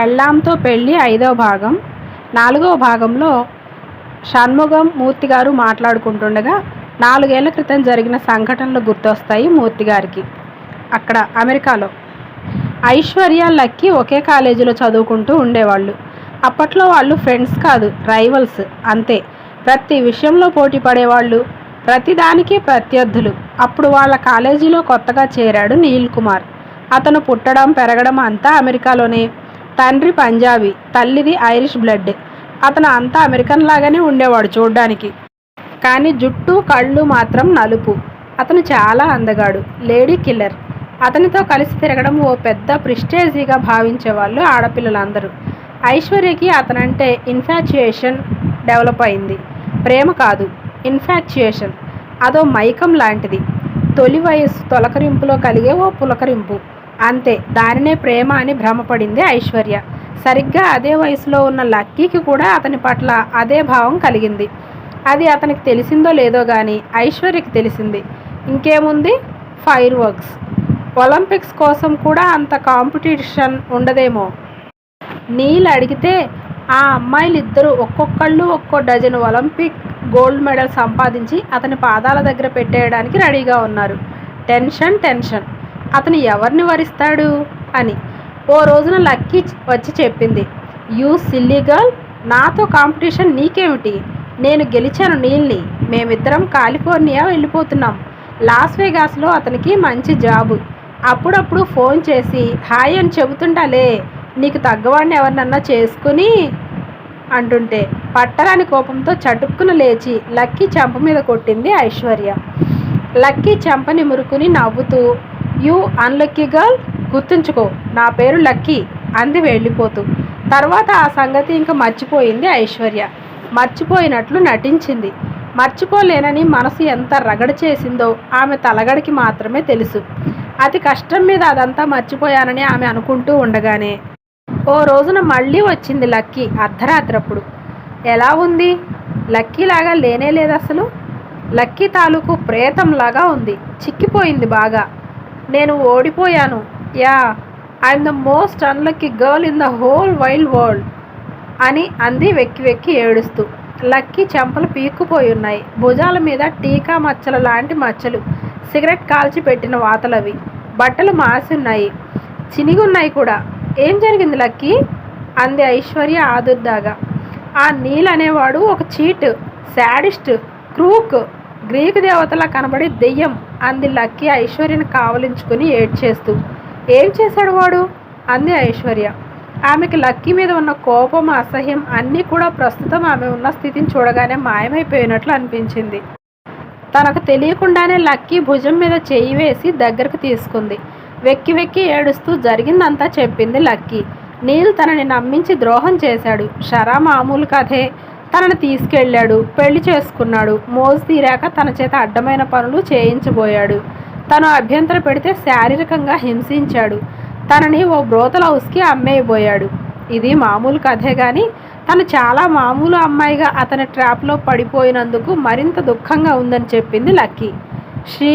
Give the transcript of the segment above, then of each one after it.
పెళ్ళాంతో పెళ్ళి ఐదవ భాగం. నాలుగవ భాగంలో షణ్ముగం మూర్తి గారు మాట్లాడుకుంటుండగా నాలుగేళ్ళ క్రితం జరిగిన సంఘటనలు గుర్తొస్తాయి మూర్తి గారికి. అక్కడ అమెరికాలో ఐశ్వర్య లక్కీ ఒకే కాలేజీలో చదువుకుంటూ ఉండేవాళ్ళు. అప్పట్లో వాళ్ళు ఫ్రెండ్స్ కాదు రైవల్స్. అంతే. ప్రతి విషయంలో పోటీ పడేవాళ్ళు. ప్రతిదానికి ప్రత్యర్థులు. అప్పుడు వాళ్ళ కాలేజీలో కొత్తగా చేరాడు నీల్ కుమార్. అతను పుట్టడం పెరగడం అంతా అమెరికాలోనే. తండ్రి పంజాబీ తల్లిది ఐరిష్ బ్లడ్. అతను అంతా అమెరికన్ లాగానే ఉండేవాడు చూడ్డానికి. కానీ జుట్టు కళ్ళు మాత్రం నలుపు. అతను చాలా అందగాడు లేడీ కిల్లర్. అతనితో కలిసి తిరగడం ఓ పెద్ద ప్రిస్టేజీగా భావించేవాళ్ళు ఆడపిల్లలందరూ. ఐశ్వర్యకి అతనంటే ఇన్ఫాచ్యుయేషన్ డెవలప్ అయింది. ప్రేమ కాదు ఇన్ఫాచ్యుయేషన్ అదో మైకం లాంటిది. తొలి వయస్సు తొలకరింపులో కలిగే ఓ పులకరింపు. అంతే. దానినే ప్రేమ అని భ్రమపడింది ఐశ్వర్య. సరిగ్గా అదే వయసులో ఉన్న లక్కీకి కూడా అతని పట్ల అదే భావం కలిగింది. అది అతనికి తెలిసిందో లేదో కానీ ఐశ్వర్యకి తెలిసింది. ఇంకేముంది? Fire works. ఒలింపిక్స్ కోసం కూడా అంత కాంపిటీషన్ ఉండదేమో. నీళ్ళు అడిగితే ఆ అమ్మాయిలు ఇద్దరు ఒక్కొక్కళ్ళు ఒక్కో డజన్ ఒలింపిక్ గోల్డ్ మెడల్ సంపాదించి అతని పాదాల దగ్గర పెట్టేయడానికి రెడీగా ఉన్నారు. Tension tension. అతను ఎవరిని వరిస్తాడు? అని. ఓ రోజున లక్కీ వచ్చి చెప్పింది. యూ సిల్లీ గర్ల్ నాతో కాంపిటీషన్ నీకేమిటి? నేను గెలిచాను నీల్ని. మేమిద్దరం కాలిఫోర్నియా వెళ్ళిపోతున్నాం. లాస్ వేగాస్లో అతనికి మంచి జాబు. అప్పుడప్పుడు ఫోన్ చేసి హాయ్ అని చెబుతుండాలే. నీకు తగ్గవాడిని ఎవరినన్నా చేసుకుని అంటుంటే పట్టరాని కోపంతో చటుక్కున లేచి లక్కీ చెంప మీద కొట్టింది ఐశ్వర్య. లక్కీ చెంపని మురుకుని నవ్వుతూ యూ అన్లక్కీ గర్ల్ గుర్తుంచుకో నా పేరు లక్కీ అంది వెళ్ళిపోతూ. తర్వాత ఆ సంగతి ఇంకా మర్చిపోయింది ఐశ్వర్య. మర్చిపోయినట్లు నటించింది. మర్చిపోలేనని మనసు ఎంత రగడ చేసిందో ఆమె తలగడికి మాత్రమే తెలుసు. అతి కష్టం మీద అదంతా మర్చిపోయానని ఆమె అనుకుంటూ ఉండగానే ఓ రోజున మళ్ళీ వచ్చింది లక్కీ అర్ధరాత్రప్పుడు. ఎలా ఉంది? లక్కీలాగా లేనే లేదు అసలు. లక్కీ తాలూకు ప్రేతంలాగా ఉంది. చిక్కిపోయింది బాగా. నేను ఓడిపోయాను. Yeah I'm the most unlucky girl in the whole wild world అని అంది వెక్కి వెక్కి ఏడుస్తూ. లక్కీ చెంపలు పీక్కుపోయి ఉన్నాయి. భుజాల మీద టీకా మచ్చల లాంటి మచ్చలు సిగరెట్ కాల్చి పెట్టిన వాతలవి బట్టలు మాసి ఉన్నాయి చినిగున్నాయి కూడా. ఏం జరిగింది లక్కీ? అంది ఐశ్వర్య ఆదుర్దాగా. ఆ నీల్ అనేవాడు ఒక చీట్ శాడిస్ట్ క్రూక్ గ్రీకు దేవతలా కనబడి దెయ్యం అంది లక్కీ ఐశ్వర్యని కావలించుకుని ఏడ్చేస్తూ. ఏం చేశాడు వాడు? అంది ఐశ్వర్య. ఆమెకి లక్కీ మీద ఉన్న కోపం అసహ్యం అన్నీ కూడా ప్రస్తుతం ఆమె ఉన్న స్థితిని చూడగానే మాయమైపోయినట్లు అనిపించింది. తనకు తెలియకుండానే లక్కీ భుజం మీద చేయి వేసి దగ్గరకు తీసుకుంది. వెక్కి వెక్కి ఏడుస్తూ జరిగిందంతా చెప్పింది లక్కీ. నీల్ తనని నమ్మించి ద్రోహం చేశాడు. షరా మామూలు కథే. తనను తీసుకెళ్ళాడు పెళ్ళి చేసుకున్నాడు. మోజు తీరాక తన చేత అడ్డమైన పనులు చేయించబోయాడు. తను అభ్యంతర పెడితే శారీరకంగా హింసించాడు. తనని ఓ బ్రోతల హౌస్కి అమ్మేయబోయాడు. ఇది మామూలు కథే కానీ తను చాలా మామూలు అమ్మాయిగా అతని ట్రాప్లో పడిపోయినందుకు మరింత దుఃఖంగా ఉందని చెప్పింది లక్కీ. శ్రీ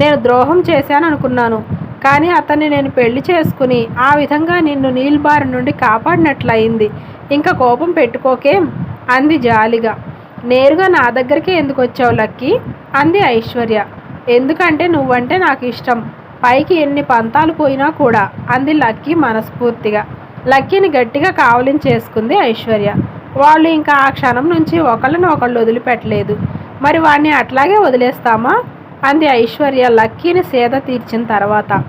నేను ద్రోహం చేశాను అనుకున్నాను కానీ అతన్ని నేను పెళ్ళి చేసుకుని ఆ విధంగా నిన్ను నీల్బారి నుండి కాపాడినట్లయింది. ఇంకా కోపం పెట్టుకోకేం? అంది జాలిగా. నేరుగా నా దగ్గరికే ఎందుకు వచ్చావు లక్కీ? అంది ఐశ్వర్య. ఎందుకంటే నువ్వంటే నాకు ఇష్టం పైకి ఎన్ని పంతాలు పోయినా కూడా అంది లక్కీ మనస్ఫూర్తిగా. లక్కీని గట్టిగా కావలించేసుకుంది ఐశ్వర్య. వాళ్ళు ఇంకా ఆ క్షణం నుంచి ఒకళ్ళని ఒకళ్ళు వదిలిపెట్టలేదు. మరి వాడిని అట్లాగే వదిలేస్తామా? అంది ఐశ్వర్య లక్కీని సేద తీర్చిన తర్వాత.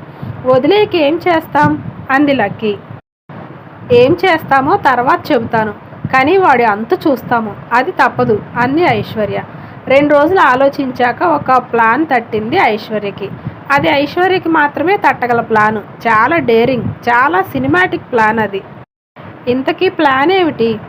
వదిలేకి ఏం చేస్తాం? అంది లక్కీ. ఏం చేస్తామో తర్వాత చెబుతాను. కానీ వాడి అంత చూస్తాము. అది తప్పదు. అంది ఐశ్వర్య. రెండు రోజులు ఆలోచించాక ఒక ప్లాన్ తట్టింది ఐశ్వర్యకి. అది ఐశ్వర్యకి మాత్రమే తట్టగల ప్లాను. చాలా డేరింగ్ చాలా సినిమాటిక్ ప్లాన్ అది. ఇంతకీ ప్లాన్ ఏమిటి?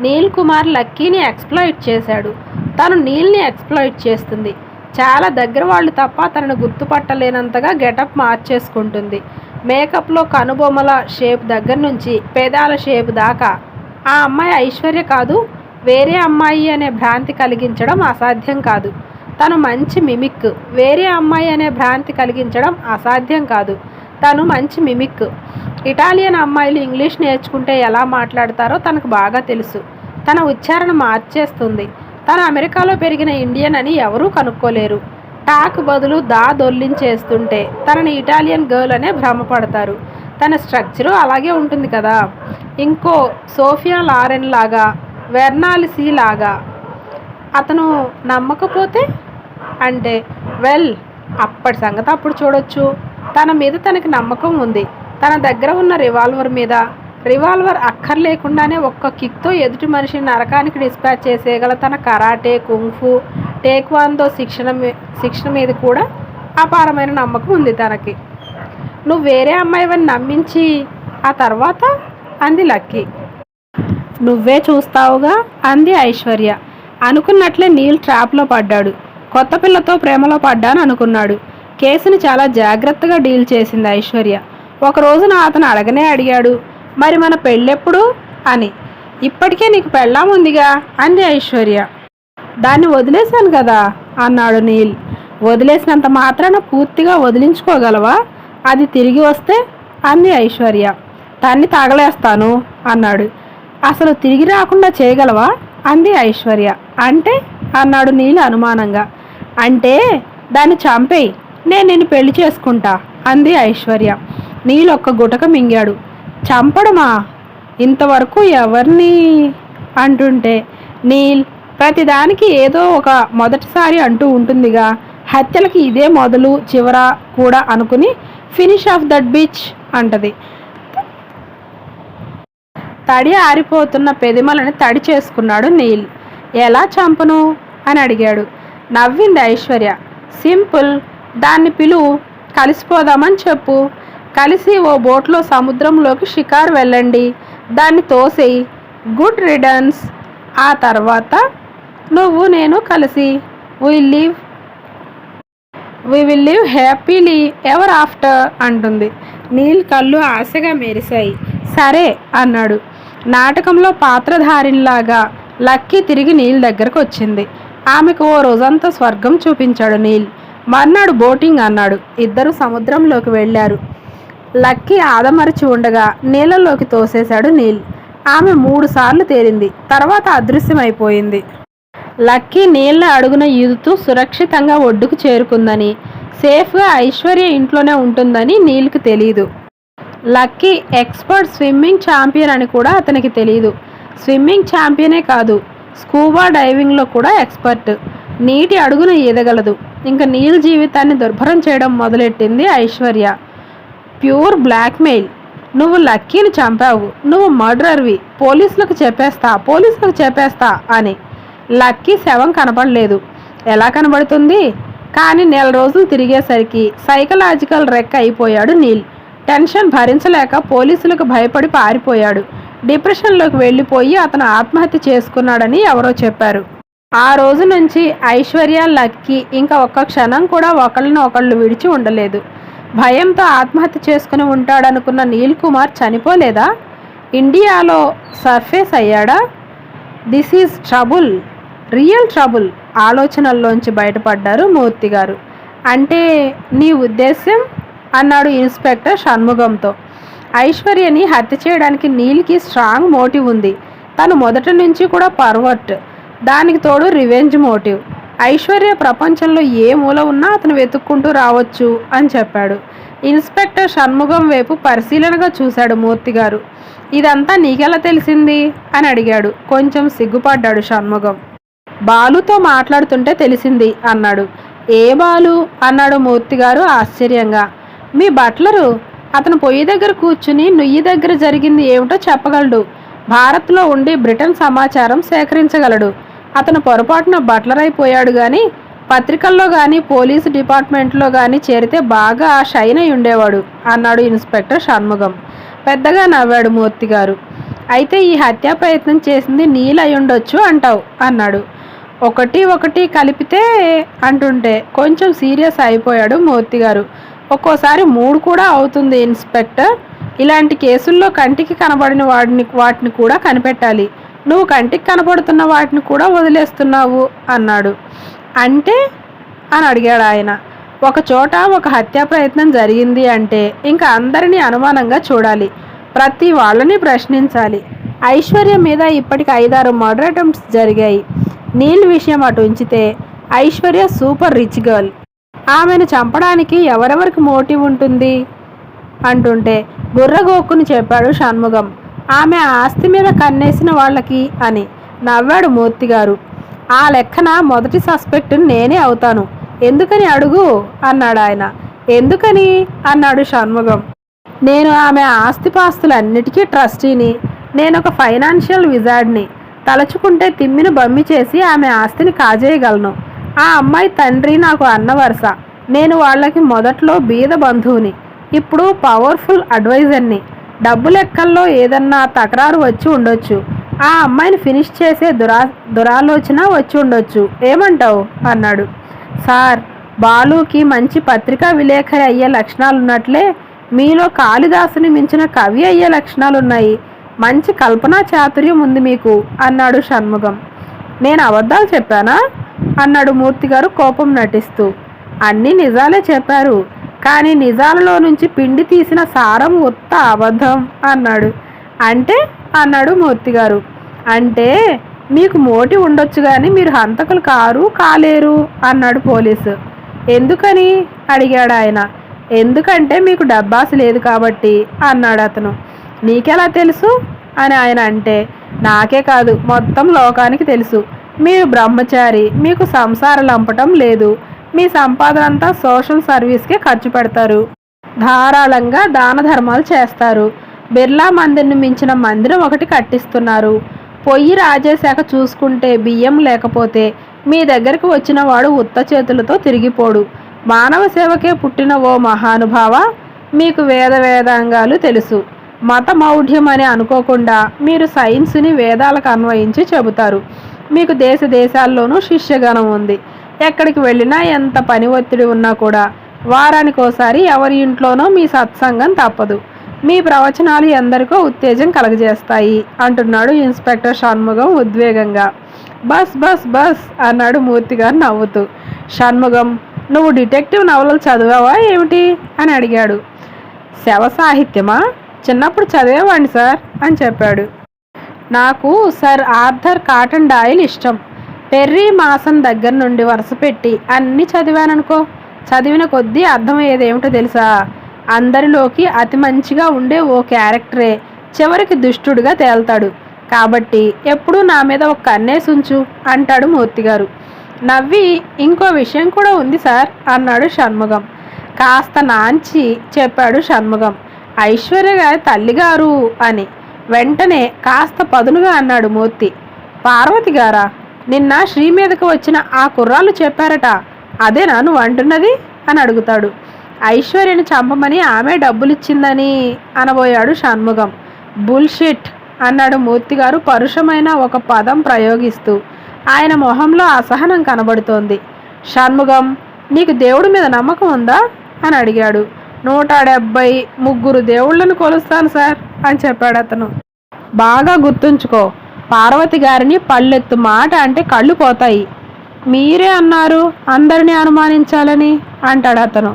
నీల్ కుమార్ లక్కీని ఎక్స్ప్లాయిట్ చేశాడు. తను నీల్ని ఎక్స్ప్లాయిట్ చేస్తుంది. చాలా దగ్గర వాళ్ళు తప్ప తనను గుర్తుపట్టలేనంతగా గెటప్ మార్చేసుకుంటుంది. మేకప్లో కనుబొమ్మల షేప్ దగ్గర నుంచి పెదాల షేప్ దాకా. ఆ అమ్మాయి ఐశ్వర్య కాదు వేరే అమ్మాయి అనే భ్రాంతి కలిగించడం అసాధ్యం కాదు. తను మంచి మిమిక్. వేరే అమ్మాయి అనే భ్రాంతి కలిగించడం అసాధ్యం కాదు. తను మంచి మిమిక్. ఇటాలియన్ అమ్మాయిలు ఇంగ్లీష్ నేర్చుకుంటే ఎలా మాట్లాడతారో తనకు బాగా తెలుసు. తన ఉచ్చారణ మార్చేస్తుంది. తను అమెరికాలో పెరిగిన ఇండియన్ అని ఎవరూ కనుక్కోలేరు. టాక్ బదులు దా దొల్లించేస్తుంటే తనని ఇటాలియన్ గర్ల్ అనే భ్రమపడతారు. తన స్ట్రక్చరు అలాగే ఉంటుంది కదా. ఇంకో సోఫియా లారెన్ లాగా వెర్నాలిసీ లాగా. అతను నమ్మకపోతే అంటే వెల్ అప్పటి సంగతి అప్పుడు చూడొచ్చు. తన మీద తనకి నమ్మకం ఉంది. తన దగ్గర ఉన్న రివాల్వర్ మీద రివాల్వర్ అక్కర్లేకుండానే ఒక్క కిక్తో ఎదుటి మనిషిని నరకానికి డిస్పాచ్ చేసేయగల తన కరాటే కుంఫు టేక్వాన్తో శిక్షణ శిక్షణ మీద కూడా అపారమైన నమ్మకం ఉంది తనకి. నువ్వు వేరే అమ్మాయివని నమ్మించి ఆ తర్వాత అంది లక్కీ. నువ్వే చూస్తావుగా? అంది ఐశ్వర్య. అనుకున్నట్లే నీల్ ట్రాప్లో పడ్డాడు. కొత్త పిల్లతో ప్రేమలో పడ్డాను అనుకున్నాడు. కేసుని చాలా జాగ్రత్తగా డీల్ చేసింది ఐశ్వర్య. ఒక రోజున అతను అడగనే అడిగాడు మరి మన పెళ్ళెప్పుడు? అని. ఇప్పటికే నీకు పెళ్ళాం ఉందిగా? అంది ఐశ్వర్య. దాన్ని వదిలేశాను కదా? అన్నాడు నీల్. వదిలేసినంత మాత్రాన పూర్తిగా వదిలించుకోగలవా? అది తిరిగి వస్తే? అంది ఐశ్వర్య. దాన్ని తాగలేస్తాను అన్నాడు. అసలు తిరిగి రాకుండా చేయగలవా? అంది ఐశ్వర్య. అంటే? అన్నాడు నీళ్ళు అనుమానంగా. అంటే దాన్ని చంపేయి నేను నిన్ను పెళ్ళి చేసుకుంటా అంది ఐశ్వర్య. నీళ్ళొక్క ఒక్క గుటక మింగాడు. చంపడమా? ఇంతవరకు ఎవరిని? అంటుంటే నీల్ ప్రతిదానికి ఏదో ఒక మొదటిసారి అంటూ ఉంటుందిగా. హత్యలకి ఇదే మొదలు చివర కూడా అనుకుని ఫినిష్ ఆఫ్ దట్ బీచ్ అంటది. తడి ఆరిపోతున్న పెదిమలని తడి చేసుకున్నాడు నీల్. ఎలా చంపను? అని అడిగాడు. నవ్వింది ఐశ్వర్య. సింపుల్. దాన్ని పిలువు కలిసిపోదామని చెప్పు. కలిసి ఓ బోట్లో సముద్రంలోకి షికారు వెళ్ళండి. దాన్ని తోసేయి. గుడ్ రిడన్స్ ఆ తర్వాత నువ్వు నేను కలిసి. We live we will live happily ever after అంటుంది. నీల్ కళ్ళు ఆశగా మెరిశాయి. సరే అన్నాడు. నాటకంలో పాత్రధారినిలాగా లక్కీ తిరిగి నీల్ దగ్గరకు వచ్చింది. ఆమెకు ఓ రోజంతా స్వర్గం చూపించాడు నీల్. మర్నాడు బోటింగ్ అన్నాడు. ఇద్దరు సముద్రంలోకి వెళ్ళారు. లక్కీ ఆదమరచి ఉండగా నీళ్ళలోకి తోసేశాడు నీల్. ఆమె మూడు సార్లు తేలింది. తర్వాత అదృశ్యమైపోయింది. లక్కీ నీళ్ళ అడుగున ఈదుతూ సురక్షితంగా ఒడ్డుకు చేరుకుందని సేఫ్గా ఐశ్వర్య ఇంట్లోనే ఉంటుందని నీల్కి తెలియదు లక్కీ ఎక్స్పర్ట్ స్విమ్మింగ్ ఛాంపియన్ అని కూడా అతనికి తెలియదు స్విమ్మింగ్ ఛాంపియనే కాదు స్కూబా డైవింగ్లో కూడా ఎక్స్పర్ట్. నీటి అడుగున ఈదగలదు. ఇంకా నీల్ జీవితాన్ని దుర్భరం చేయడం మొదలెట్టింది ఐశ్వర్య. Pure blackmail. నువ్వు లక్కీని చంపావు. నువ్వు మర్డరర్వి. పోలీసులకు చెప్పేస్తా పోలీసులకు చెప్పేస్తా అని. లక్కీ శవం కనపడలేదు ఎలా కనబడుతుంది? కానీ నెల రోజులు తిరిగేసరికి సైకలాజికల్ రెక్క అయిపోయాడు నీల్. టెన్షన్ భరించలేక పోలీసులకు భయపడి పారిపోయాడు. డిప్రెషన్లోకి వెళ్ళిపోయి అతను ఆత్మహత్య చేసుకున్నాడని ఎవరో చెప్పారు. ఆ రోజు నుంచి ఐశ్వర్య లక్కీ ఇంకా ఒక్క క్షణం కూడా ఒకళ్ళని ఒకళ్ళు విడిచి ఉండలేదు. భయంతో ఆత్మహత్య చేసుకుని ఉంటాడనుకున్న నీల్ కుమార్ చనిపోలేదా? ఇండియాలో surface అయ్యాడా? This is trouble real trouble ఆలోచనల్లోంచి బయటపడ్డారు మూర్తి గారు. అంటే నీ ఉద్దేశ్యం? అన్నాడు ఇన్స్పెక్టర్ షణ్ముఖంతో. ఐశ్వర్యని హత్య చేయడానికి నీల్కి స్ట్రాంగ్ మోటివ్ ఉంది. తను మొదటి నుంచి కూడా పర్వర్ట్. దానికి తోడు రివెంజ్ మోటివ్. ఐశ్వర్య ప్రపంచంలో ఏ మూల ఉన్నా అతను వెతుక్కుంటూ రావచ్చు అని చెప్పాడు. ఇన్స్పెక్టర్ షణ్ముగం వైపు పరిశీలనగా చూశాడు మూర్తి గారు. ఇదంతా నీకెలా తెలిసింది? అని అడిగాడు. కొంచెం సిగ్గుపడ్డాడు షణ్ముగం బాలుతో మాట్లాడుతుంటే తెలిసింది అన్నాడు. ఏ బాలు? అన్నాడు మూర్తి గారు ఆశ్చర్యంగా. మీ బట్లరు. అతను పొయ్యి దగ్గర కూర్చుని నుయ్యి దగ్గర జరిగింది ఏమిటో చెప్పగలడు. భారత్లో ఉండి బ్రిటన్ సమాచారం సేకరించగలడు. అతను పొరపాటున బట్లర్ అయిపోయాడు కానీ పత్రికల్లో కానీ పోలీసు డిపార్ట్మెంట్లో కానీ చేరితే బాగా షైన్ అయి ఉండేవాడు అన్నాడు ఇన్స్పెక్టర్ షణ్ముఖం. పెద్దగా నవ్వాడు మూర్తి గారు. అయితే ఈ హత్యా ప్రయత్నం చేసింది నీల్ అయి ఉండొచ్చు అంటావు అన్నాడు. ఒకటి ఒకటి కలిపితే అంటుంటే కొంచెం సీరియస్ అయిపోయాడు మూర్తి గారు. ఒక్కోసారి మూడు కూడా అవుతుంది ఇన్స్పెక్టర్. ఇలాంటి కేసుల్లో కంటికి కనబడిన వాడిని వాటిని కూడా కనిపెట్టాలి. నువ్వు కంటికి కనబడుతున్న వాటిని కూడా వదిలేస్తున్నావు అన్నాడు. అంటే? అని అడిగాడు ఆయన. ఒక చోట ఒక హత్యా ప్రయత్నం జరిగింది అంటే ఇంకా అందరినీ అనుమానంగా చూడాలి. ప్రతి వాళ్ళని ప్రశ్నించాలి. ఐశ్వర్య మీద ఇప్పటికి ఐదారు మర్డర్ అటెంప్ట్స్ జరిగాయి. నీల్ విషయం అటు ఉంచితే ఐశ్వర్య సూపర్ రిచ్ గర్ల్. ఆమెను చంపడానికి ఎవరెవరికి మోటివ్ ఉంటుంది? అంటుంటే బుర్రగోక్కుని చెప్పాడు షణ్ముగం ఆమె ఆస్తి మీద కన్నేసిన వాళ్ళకి అని నవ్వాడు మూర్తి గారు ఆ లెక్కన మొదటి సస్పెక్ట్ నేనే అవుతాను. ఎందుకని అడుగు? అన్నాడు ఆయన. ఎందుకని? అన్నాడు షణ్ముగం నేను ఆమె ఆస్తిపాస్తులన్నిటికీ ట్రస్టీని. నేను ఒక ఫైనాన్షియల్ విజార్డ్ని. తలుచుకుంటే తిమ్మిని బమ్మి చేసి ఆమె ఆస్తిని కాజేయగలను. ఆ అమ్మాయి తండ్రి నాకు అన్న వరుస. నేను వాళ్ళకి మొదట్లో బీద బంధువుని ఇప్పుడు పవర్ఫుల్ అడ్వైజర్ని. డబ్బు లెక్కల్లో ఏదన్నా తకరారు వచ్చి ఉండొచ్చు. ఆ అమ్మాయిని ఫినిష్ చేసే దురా దురాలోచన వచ్చి ఉండొచ్చు. ఏమంటావు? అన్నాడు. సార్ బాలుకి మంచి పత్రికా విలేఖరి అయ్యే లక్షణాలు ఉన్నట్లే మీలో కాళిదాసుని మించిన కవి అయ్యే లక్షణాలున్నాయి. మంచి కల్పనా చాతుర్యం ఉంది మీకు అన్నాడు షణ్ముఖం. నేను అబద్ధాలు చెప్పానా? అన్నాడు మూర్తి గారు కోపం నటిస్తూ. అన్నీ నిజాలే చెప్పారు. కానీ నిజాలలో నుంచి పిండి తీసిన సారం ఉత్త అబద్ధం అన్నాడు. అంటే? అన్నాడు మూర్తి గారు. అంటే? మీకు మోటి ఉండొచ్చు కానీ మీరు హంతకులు కారు కాలేరు అన్నాడు పోలీసు. ఎందుకని? అడిగాడు ఆయన. ఎందుకంటే మీకు డబ్బాసు లేదు కాబట్టి అన్నాడు అతను. నీకెలా తెలుసు? అని ఆయన అంటే. నాకే కాదు మొత్తం లోకానికి తెలుసు. మీరు బ్రహ్మచారి మీకు సంసార లంపటం లేదు. మీ సంపాదన అంతా సోషల్ సర్వీస్కే ఖర్చు పెడతారు. ధారాళంగా దాన ధర్మాలు చేస్తారు. బిర్లా మందిర్ని మించిన మందిరం ఒకటి కట్టిస్తున్నారు. పొయ్యి రాజేశాక చూసుకుంటే బియ్యం లేకపోతే మీ దగ్గరకు వచ్చిన వాడు ఉత్త చేతులతో తిరిగిపోడు. మానవ సేవకే పుట్టిన ఓ మహానుభావ మీకు వేద వేదాంగాలు తెలుసు. మత మౌఢ్యం అని అనుకోకుండా మీరు సైన్స్ని వేదాలకు అన్వయించి చెబుతారు. మీకు దేశ దేశాల్లోనూ శిష్యగణం ఉంది. ఎక్కడికి వెళ్ళినా ఎంత పని ఒత్తిడి ఉన్నా కూడా వారానికోసారి ఎవరి ఇంట్లోనో మీ సత్సంగం తప్పదు. మీ ప్రవచనాలు ఎందరికో ఉత్తేజం కలగజేస్తాయి అంటున్నాడు ఇన్స్పెక్టర్ షణ్ముగం ఉద్వేగంగా. బస్ బస్ బస్ అన్నాడు మూర్తి గారు నవ్వుతూ. షణ్ముగం నువ్వు డిటెక్టివ్ నవలలు చదివావా ఏమిటి? అని అడిగాడు. శవ సాహిత్యమా? చిన్నప్పుడు చదివేవాడిని సార్ అని చెప్పాడు. నాకు సర్ ఆర్థర్ కాటన్ డాయిల్ ఇష్టం. పెర్రీ మాసం దగ్గర నుండి వరుసపెట్టి అన్నీ చదివాననుకో. చదివిన కొద్దీ అర్థమయ్యేది ఏమిటో తెలుసా? అందరిలోకి అతి మంచిగా ఉండే ఓ క్యారెక్టరే చివరికి దుష్టుడుగా తేల్తాడు. కాబట్టి ఎప్పుడూ నా మీద ఒక కన్నేసి ఉంచు అంటాడు మూర్తిగారు. నవ్వి ఇంకో విషయం కూడా ఉంది సార్ అన్నాడు షణ్ముగం. కాస్త నాంచి చెప్పాడు షణ్ముగం. ఐశ్వర్య గారి తల్లిగారు అని. వెంటనే కాస్త పదునుగా అన్నాడు మూర్తి. పార్వతి గారా నిన్న శ్రీ మీదకు వచ్చిన ఆ కుర్రాళ్ళు చెప్పారట అదేనా నువ్వు అంటున్నది? అని అడుగుతాడు. ఐశ్వర్యని చంపమని ఆమె డబ్బులిచ్చిందని అనబోయాడు షణ్ముగం బుల్షిట్! అన్నాడు మూర్తి గారు పరుషమైన ఒక పదం ప్రయోగిస్తూ. ఆయన మొహంలో అసహనం కనబడుతోంది. షణ్ముగం నీకు దేవుడి మీద నమ్మకం ఉందా? అని అడిగాడు. నూట డెబ్బై ముగ్గురు దేవుళ్ళను కొలుస్తాను సార్ అని చెప్పాడు అతను. బాగా గుర్తుంచుకో పార్వతి గారిని పళ్ళెత్తు మాట అంటే కళ్ళు పోతాయి. మీరే అన్నారు అందరినీ అనుమానించాలని అంటాడు అతను.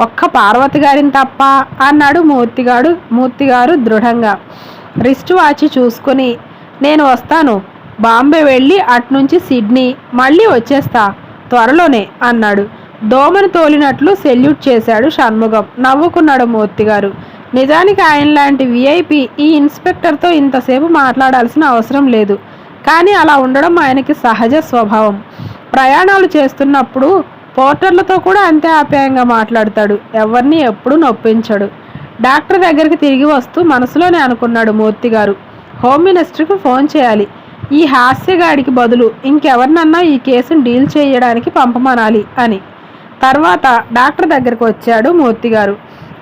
ఒక్క పార్వతి గారిని తప్ప అన్నాడు మూర్తిగాడు మూర్తిగారు దృఢంగా. రిస్ట్ వాచి చూసుకుని నేను వస్తాను. బాంబే వెళ్ళి అట్నుంచి సిడ్నీ మళ్ళీ వచ్చేస్తా త్వరలోనే అన్నాడు. దోమను తోలినట్లు సెల్యూట్ చేశాడు షణ్ముగం నవ్వుకున్నాడు మూర్తి గారు. నిజానికి ఆయన లాంటి విఐపి ఈ ఇన్స్పెక్టర్తో ఇంతసేపు మాట్లాడాల్సిన అవసరం లేదు. కానీ అలా ఉండడం ఆయనకి సహజ స్వభావం. ప్రయాణాలు చేస్తున్నప్పుడు పోర్టర్లతో కూడా అంతే ఆప్యాయంగా మాట్లాడతాడు. ఎవరిని ఎప్పుడూ నొప్పించడు. డాక్టర్ దగ్గరికి తిరిగి వస్తూ మనసులోనే అనుకున్నాడు మూర్తి గారు. హోమ్ మినిస్టర్కి ఫోన్ చేయాలి. ఈ హాస్యగాడికి బదులు ఇంకెవరినన్నా ఈ కేసును డీల్ చేయడానికి పంపమనాలి అని. తర్వాత డాక్టర్ దగ్గరకు వచ్చాడు మూర్తి గారు.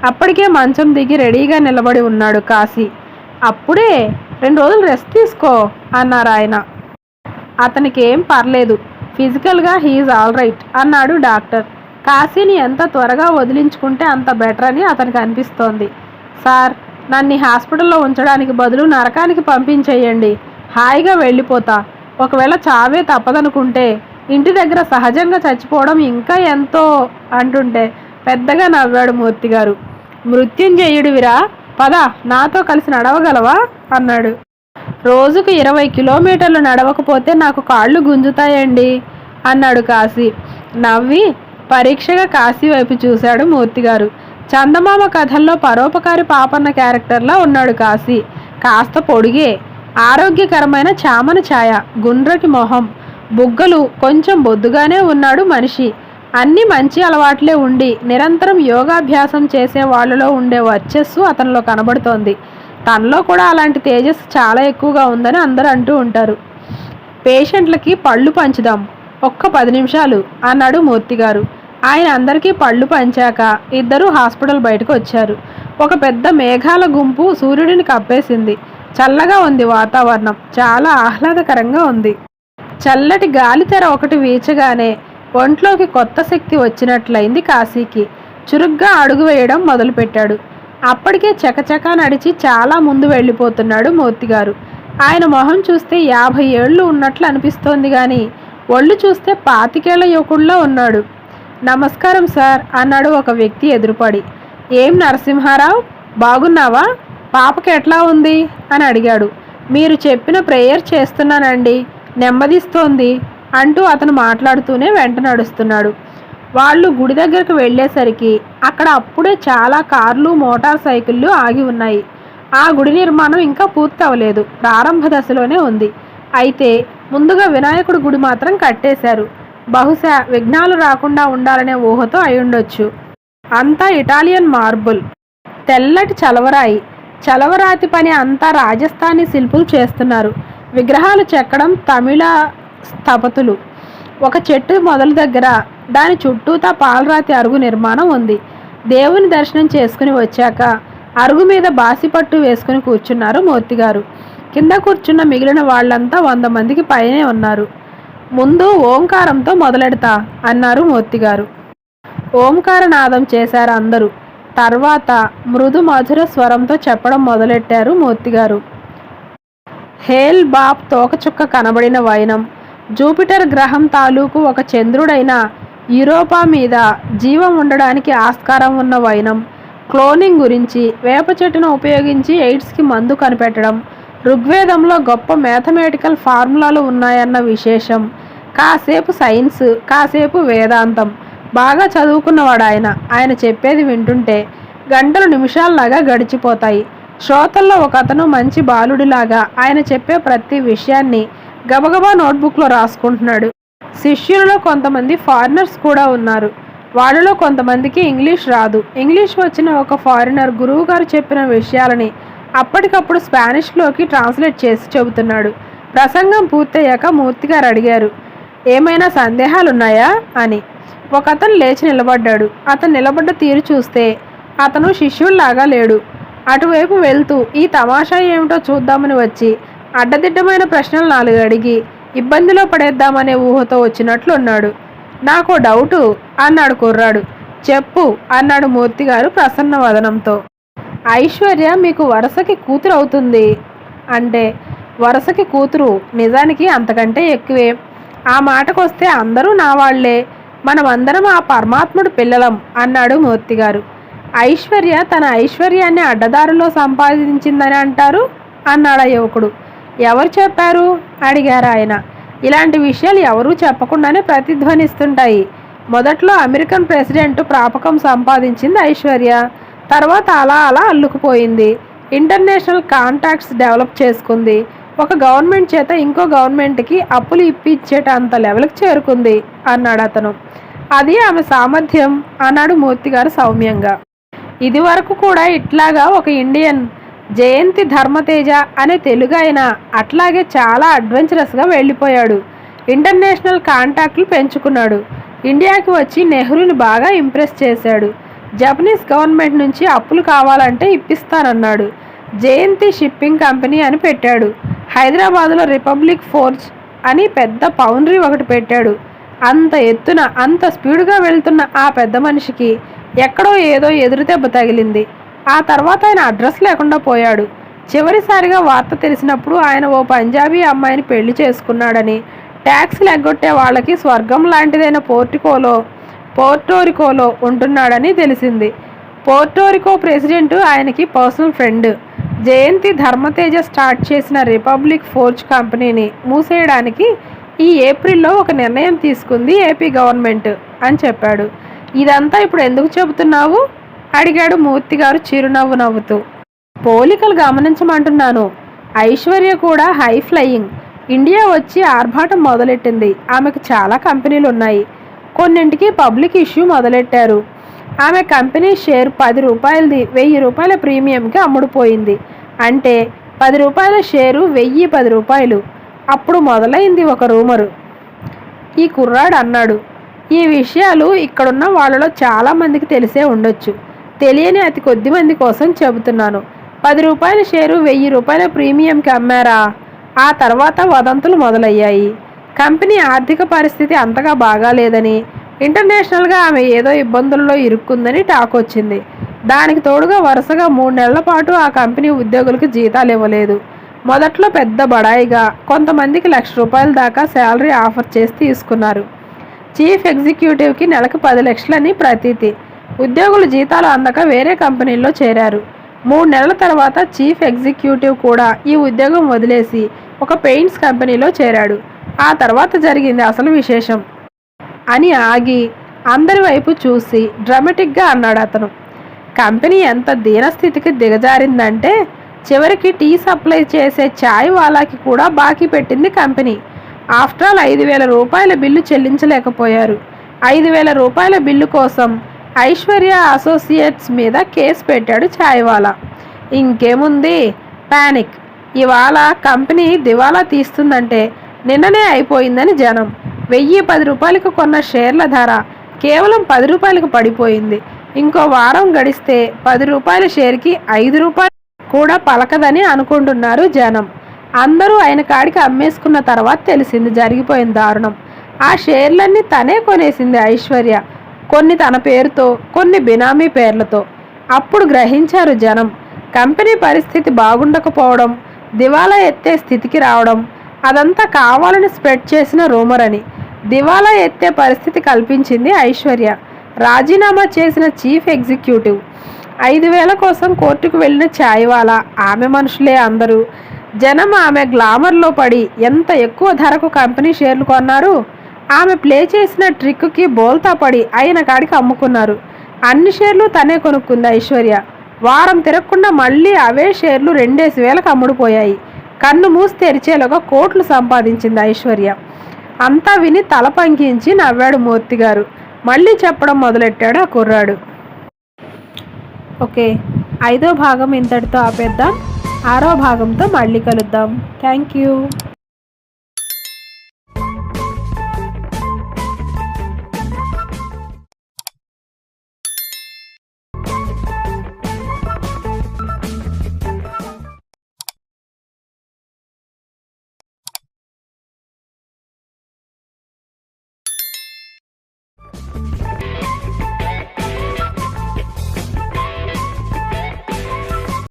అప్పటికే మంచం దిగి రెడీగా నిలబడి ఉన్నాడు కాశీ. అప్పుడే రెండు రోజులు రెస్ట్ తీసుకో అన్నారు ఆయన. అతనికి ఏం పర్లేదు. ఫిజికల్గా హీఈస్ ఆల్ రైట్ అన్నాడు డాక్టర్. కాశీని ఎంత త్వరగా వదిలించుకుంటే అంత బెటర్ అని అతనికి అనిపిస్తోంది. సార్ నన్ను హాస్పిటల్లో ఉంచడానికి బదులు నరకానికి పంపించేయండి. హాయిగా వెళ్ళిపోతా. ఒకవేళ చావే తప్పదనుకుంటే ఇంటి దగ్గర సహజంగా చచ్చిపోవడం ఇంకా ఎంతో అంటుంటే పెద్దగా నవ్వాడు మూర్తి గారు. మృత్యుంజయుడివిరా పద నాతో కలిసి నడవగలవా? అన్నాడు. రోజుకు ఇరవై కిలోమీటర్లు నడవకపోతే నాకు కాళ్ళు గుంజుతాయండి అన్నాడు కాశీ. నవ్వి పరీక్షగా కాశీ వైపు చూశాడు మూర్తిగారు చందమామ కథల్లో పరోపకారి పాపన్న క్యారెక్టర్లా ఉన్నాడు కాశీ. కాస్త పొడిగే ఆరోగ్యకరమైన చామన ఛాయ గుండ్రటి మొహం బుగ్గలు కొంచెం బొద్దుగానే ఉన్నాడు మనిషి. అన్ని మంచి అలవాట్లే ఉండి నిరంతరం యోగాభ్యాసం చేసే వాళ్ళలో ఉండే వర్చస్సు అతనిలో కనబడుతోంది. తనలో కూడా అలాంటి తేజస్సు చాలా ఎక్కువగా ఉందని అందరూ అంటూ ఉంటారు. పేషెంట్లకి పళ్ళు పంచుదాం. ఒక్క పది నిమిషాలు అన్నాడు మూర్తి గారు ఆయన అందరికీ పళ్ళు పంచాక ఇద్దరు హాస్పిటల్ బయటకు వచ్చారు. ఒక పెద్ద మేఘాల గుంపు సూర్యుడిని కప్పేసింది. చల్లగా ఉంది వాతావరణం. చాలా ఆహ్లాదకరంగా ఉంది. చల్లటి గాలితెర ఒకటి వీచగానే ఒంట్లోకి కొత్త శక్తి వచ్చినట్లయింది కాశీకి. చురుగ్గా అడుగు వేయడం మొదలుపెట్టాడు. అప్పటికే చకచకా నడిచి చాలా ముందు వెళ్ళిపోతున్నాడు మూర్తిగారు. ఆయన మొహం చూస్తే యాభై ఏళ్ళు ఉన్నట్లు అనిపిస్తోంది కానీ ఒళ్ళు చూస్తే పాతికేళ్ళ యువకుడిలో ఉన్నాడు. నమస్కారం సార్ అన్నాడు ఒక వ్యక్తి ఎదురుపడి. ఏం నరసింహారావు? బాగున్నావా? పాపకి ఎట్లా ఉంది? అని అడిగాడు. మీరు చెప్పిన ప్రేయర్ చేస్తున్నానండి. నెమ్మదిస్తోంది అంటూ అతను మాట్లాడుతూనే వెంట నడుస్తున్నాడు. వాళ్ళు గుడి దగ్గరకు వెళ్ళేసరికి అక్కడ అప్పుడే చాలా కార్లు మోటార్ సైకిళ్ళు ఆగి ఉన్నాయి. ఆ గుడి నిర్మాణం ఇంకా పూర్తి అవ్వలేదు ప్రారంభ దశలోనే ఉంది. అయితే ముందుగా వినాయకుడి గుడి మాత్రం కట్టేశారు. బహుశా విఘ్నాలు రాకుండా ఉండాలనే ఊహతో అయ్యుండొచ్చు అంతా ఇటాలియన్ మార్బుల్. తెల్లటి చలవరాయి. చలవరాతి పని అంతా రాజస్థానీ శిల్పులు చేస్తున్నారు. విగ్రహాలు చెక్కడం తమిళ స్థపతులు. ఒక చెట్టు మొదలు దగ్గర దాని చుట్టూతా పాలరాతి అరుగు నిర్మాణం ఉంది. దేవుని దర్శనం చేసుకుని వచ్చాక అరుగు మీద బాసిపట్టు వేసుకుని కూర్చున్నారు మూర్తిగారు. కింద కూర్చున్న మిగిలిన వాళ్ళంతా వంద మందికి పైనే ఉన్నారు. ముందు ఓంకారంతో మొదలెడతా అన్నారు మూర్తిగారు. ఓంకార నాదం చేశారు అందరూ. తర్వాత మృదు మధుర స్వరంతో చెప్పడం మొదలెట్టారు మూర్తిగారు. హేల్ బాబ్ తోకచుక్క కనబడిన వైనం. జూపిటర్ గ్రహం తాలూకు ఒక చంద్రుడైన యూరోపా మీద జీవం ఉండడానికి ఆస్కారం ఉన్న వైనం. క్లోనింగ్ గురించి వేప చెట్టును ఉపయోగించి ఎయిడ్స్కి మందు కనిపెట్టడం. ఋగ్వేదంలో గొప్ప మ్యాథమెటికల్ ఫార్ములాలు ఉన్నాయన్న విశేషం. కాసేపు సైన్స్ కాసేపు వేదాంతం. బాగా చదువుకున్నవాడు ఆయన ఆయన చెప్పేది వింటుంటే గంటలు నిమిషాల్లాగా గడిచిపోతాయి. శ్రోతల్లో ఒక అతను మంచి బాలుడిలాగా ఆయన చెప్పే ప్రతి విషయాన్ని గబగబా నోట్బుక్లో రాసుకుంటున్నాడు. శిష్యులలో కొంతమంది ఫారినర్స్ కూడా ఉన్నారు. వాళ్ళలో కొంతమందికి ఇంగ్లీష్ రాదు. ఇంగ్లీష్ వచ్చిన ఒక ఫారినర్ గురువు గారు చెప్పిన విషయాలని అప్పటికప్పుడు స్పానిష్లోకి ట్రాన్స్లేట్ చేసి చెబుతున్నాడు. ప్రసంగం పూర్తయ్యాక మూర్తిగారు అడిగారు ఏమైనా సందేహాలు ఉన్నాయా అని. ఒక అతను లేచి నిలబడ్డాడు. అతను నిలబడ్డ తీరు చూస్తే అతను శిష్యుల్లాగా లేడు. అటువైపు వెళ్తూ ఈ తమాషా ఏమిటో చూద్దామని వచ్చి అడ్డదిడ్డమైన ప్రశ్నలు నాలుగు అడిగి ఇబ్బందిలో పడేద్దామనే ఊహతో వచ్చినట్లున్నాడు నాకు డౌటు అన్నాడు కుర్రాడు. చెప్పు అన్నాడు మూర్తి గారు ప్రసన్న వదనంతో ఐశ్వర్య మీకు వరుసకి కూతురు అవుతుంది. అంటే వరుసకి కూతురు నిజానికి అంతకంటే ఎక్కువే. ఆ మాటకొస్తే అందరూ నా వాళ్ళే. మనమందరం ఆ పరమాత్ముడు పిల్లలం అన్నాడు మూర్తి గారు ఐశ్వర్య తన ఐశ్వర్యాన్ని అడ్డదారులో సంపాదించిందని అంటారు అన్నాడు ఆ యువకుడు. ఎవరు చెప్పారు? అడిగారు ఆయన. ఇలాంటి విషయాలు ఎవరూ చెప్పకుండానే ప్రతిధ్వనిస్తుంటాయి. మొదట్లో అమెరికన్ ప్రెసిడెంట్ ప్రాపకం సంపాదించింది ఐశ్వర్య. తర్వాత అలా అలా అల్లుకుపోయింది. ఇంటర్నేషనల్ కాంటాక్ట్స్ డెవలప్ చేసుకుంది. ఒక గవర్నమెంట్ చేత ఇంకో గవర్నమెంట్కి అప్పులు ఇప్పించేటంత లెవెల్కి చేరుకుంది అన్నాడు అతను. అది ఆమె సామర్థ్యం అన్నాడు మూర్తి గారు సౌమ్యంగా. ఇది వరకు కూడా ఇట్లాగా ఒక ఇండియన్ జయంతి ధర్మతేజ అనే తెలుగు ఆయన అట్లాగే చాలా అడ్వెంచరస్గా వెళ్ళిపోయాడు. ఇంటర్నేషనల్ కాంటాక్ట్లు పెంచుకున్నాడు. ఇండియాకి వచ్చి నెహ్రూని బాగా ఇంప్రెస్ చేశాడు. జపనీస్ గవర్నమెంట్ నుంచి అప్పులు కావాలంటే ఇప్పిస్తానన్నాడు. జయంతి షిప్పింగ్ కంపెనీ అని పెట్టాడు. హైదరాబాద్లో రిపబ్లిక్ ఫోర్జ్ అని పెద్ద పౌండరీ ఒకటి పెట్టాడు. అంత ఎత్తున అంత స్పీడ్గా వెళ్తున్న ఆ పెద్ద మనిషికి ఎక్కడో ఏదో ఎదురుదెబ్బ తగిలింది. ఆ తర్వాత ఆయన అడ్రస్ లేకుండా పోయాడు. చివరిసారిగా వార్త తెలిసినప్పుడు ఆయన ఓ పంజాబీ అమ్మాయిని పెళ్ళి చేసుకున్నాడని ట్యాక్సీలు ఎగ్గొట్టే వాళ్ళకి స్వర్గం లాంటిదైన పోర్టికోలో పోర్టోరికోలో ఉంటున్నాడని తెలిసింది. పోర్టోరికో ప్రెసిడెంట్ ఆయనకి personal friend. Jayanthi Dharmateja start చేసిన రిపబ్లిక్ ఫోర్జ్ కంపెనీని మూసేయడానికి ఈ ఏప్రిల్లో ఒక నిర్ణయం తీసుకుంది ఏపీ గవర్నమెంట్ అని చెప్పాడు. ఇదంతా ఇప్పుడు ఎందుకు చెబుతున్నావు? అడిగాడు మూర్తి గారు చిరునవ్వు నవ్వుతూ. పోలికలు గమనించమంటున్నాను. ఐశ్వర్య కూడా హై ఫ్లయింగ్. ఇండియా వచ్చి ఆర్భాటం మొదలెట్టింది. ఆమెకు చాలా కంపెనీలు ఉన్నాయి కొన్నింటికి పబ్లిక్ ఇష్యూ మొదలెట్టారు. ఆమె కంపెనీ షేర్ పది రూపాయలది వెయ్యి రూపాయల ప్రీమియంకి అమ్ముడుపోయింది. అంటే పది రూపాయల షేరు వెయ్యి పది రూపాయలు. అప్పుడు మొదలైంది ఒక రూమరు. ఈ కుర్రాడు అన్నాడు. ఈ విషయాలు ఇక్కడున్న వాళ్ళలో చాలామందికి తెలిసే ఉండొచ్చు. తెలియని అతి కొద్ది మంది కోసం చెబుతున్నాను. పది రూపాయల షేరు వెయ్యి రూపాయల ప్రీమియంకి అమ్మారా? ఆ తర్వాత వదంతులు మొదలయ్యాయి. కంపెనీ ఆర్థిక పరిస్థితి అంతగా బాగాలేదని ఇంటర్నేషనల్గా ఆమె ఏదో ఇబ్బందుల్లో ఇరుక్కుందని టాక్ వచ్చింది. దానికి తోడుగా వరుసగా మూడు నెలల పాటు ఆ కంపెనీ ఉద్యోగులకు జీతాలు ఇవ్వలేదు. మొదట్లో పెద్ద బడాయిగా కొంతమందికి లక్ష రూపాయల దాకా శాలరీ ఆఫర్ చేసి తీసుకున్నారు. చీఫ్ ఎగ్జిక్యూటివ్కి నెలకు పది లక్షలని ప్రతీతి. ఉద్యోగులు జీతాలు అందక వేరే కంపెనీల్లో చేరారు. మూడు నెలల తర్వాత చీఫ్ ఎగ్జిక్యూటివ్ కూడా ఈ ఉద్యోగం వదిలేసి ఒక పెయింట్స్ కంపెనీలో చేరాడు. ఆ తర్వాత జరిగింది అసలు విశేషం. అని ఆగి అందరి వైపు చూసి డ్రమటిక్గా అన్నాడు అతను. కంపెనీ ఎంత దీనస్థితికి దిగజారిందంటే చివరికి టీ సప్లై చేసే ఛాయ్ వాలాకి కూడా బాకీ పెట్టింది కంపెనీ. ఆఫ్టర్ ఆల్ ఐదు వేల రూపాయల బిల్లు చెల్లించలేకపోయారు. ఐదు వేల రూపాయల బిల్లు కోసం ఐశ్వర్య అసోసియేట్స్ మీద కేసు పెట్టాడు ఛాయ్వాలా. ఇంకేముంది? పానిక్. ఇవాళ కంపెనీ దివాలా తీస్తుందంటే నిన్ననే అయిపోయిందని జనం. వెయ్యి పది రూపాయలకు కొన్న షేర్ల ధర కేవలం పది రూపాయలకు పడిపోయింది. ఇంకో వారం గడిస్తే పది రూపాయల షేర్కి ఐదు రూపాయలు కూడా పలకదని అనుకుంటున్నారు జనం. అందరూ ఆయన కాడికి అమ్మేసుకున్న తర్వాత తెలిసింది జరిగిపోయిన దారుణం. ఆ షేర్లన్నీ తనే కొనేసింది ఐశ్వర్య కొన్ని తన పేరుతో కొన్ని బినామీ పేర్లతో. అప్పుడు గ్రహించారు జనం కంపెనీ పరిస్థితి బాగుండకపోవడం దివాలా ఎత్తే స్థితికి రావడం అదంతా కావాలని స్ప్రెడ్ చేసిన రూమర్ అని. దివాలా ఎత్తే పరిస్థితి కల్పించింది ఐశ్వర్య రాజీనామా చేసిన చీఫ్ ఎగ్జిక్యూటివ్. ఐదు వేల కోసం కోర్టుకు వెళ్ళిన ఛాయ్వాలా ఆమె మనుషులే అందరూ. జనం ఆమె గ్లామర్లో పడి ఎంత ఎక్కువ ధరకు కంపెనీ షేర్లు కొన్నారు? ఆమె ప్లే చేసిన ట్రిక్కి బోల్తా పడి అయిన కాడికి అమ్ముకున్నారు. అన్ని షేర్లు తనే కొనుక్కుంది ఐశ్వర్య? వారం తిరగకుండా మళ్ళీ అవే షేర్లు రెండేసి వేలకు అమ్ముడుపోయాయి. కన్ను మూసి తెరిచేలోగా కోట్లు సంపాదించింది ఐశ్వర్య. అంతా విని తల పంకించి నవ్వాడు మూర్తి గారు మళ్ళీ చెప్పడం మొదలెట్టాడు ఆ కుర్రాడు. ఓకే ఐదో భాగం ఇంతటితో ఆపేద్దాం. ఆరో భాగంతో మళ్ళీ కలుద్దాం. Thank you